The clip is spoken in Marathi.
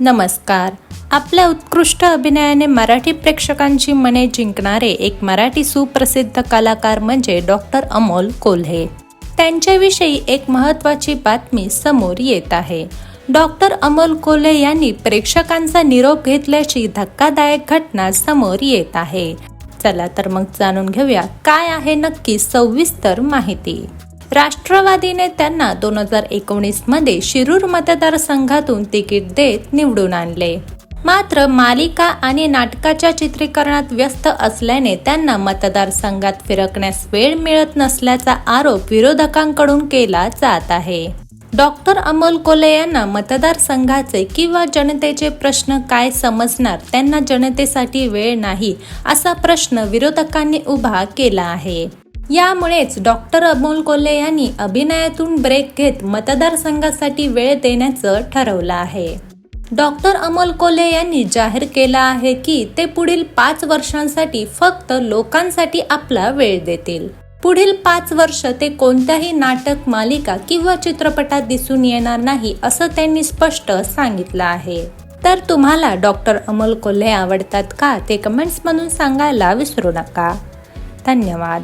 नमस्कार. आपल्या उत्कृष्ट अभिनयाने मराठी प्रेक्षकांची मने जिंकणारे एक मराठी सुप्रसिद्ध कलाकार म्हणजे डॉक्टर अमोल कोल्हे. त्यांच्याविषयी एक महत्त्वाची बातमी समोर येत आहे. डॉक्टर अमोल कोल्हे यांनी प्रेक्षकांचा निरोप घेतल्याची धक्कादायक घटना समोर येत आहे. चला तर मग जाणून घेऊया काय आहे नक्की सविस्तर माहिती. राष्ट्रवादीने त्यांना दोन हजार एकोणीसमध्ये शिरूर मतदारसंघातून तिकीट देत निवडून आणले. मात्र मालिका आणि नाटकाच्या चित्रीकरणात व्यस्त असल्याने त्यांना मतदारसंघात फिरकण्यास वेळ मिळत नसल्याचा आरोप विरोधकांकडून केला जात आहे. डॉक्टर अमोल कोले यांना मतदारसंघाचे किंवा जनतेचे प्रश्न काय समजणार? त्यांना जनतेसाठी वेळ नाही असा प्रश्न विरोधकांनी उभा केला आहे. यामुळेच डॉक्टर अमोल कोल्हे यांनी अभिनयातून ब्रेक घेत मतदारसंघासाठी वेळ देण्याचं ठरवलं आहे. डॉक्टर अमोल कोल्हे यांनी जाहीर केलं आहे की ते पुढील पाच वर्षांसाठी फक्त लोकांसाठी आपला वेळ देतील. पुढील पाच वर्ष ते कोणत्याही नाटक मालिका किंवा चित्रपटात दिसून येणार नाही असं त्यांनी स्पष्ट सांगितलं आहे. तर तुम्हाला डॉक्टर अमोल कोल्हे आवडतात का? ते कमेंट्स मधून सांगायला विसरू नका. धन्यवाद.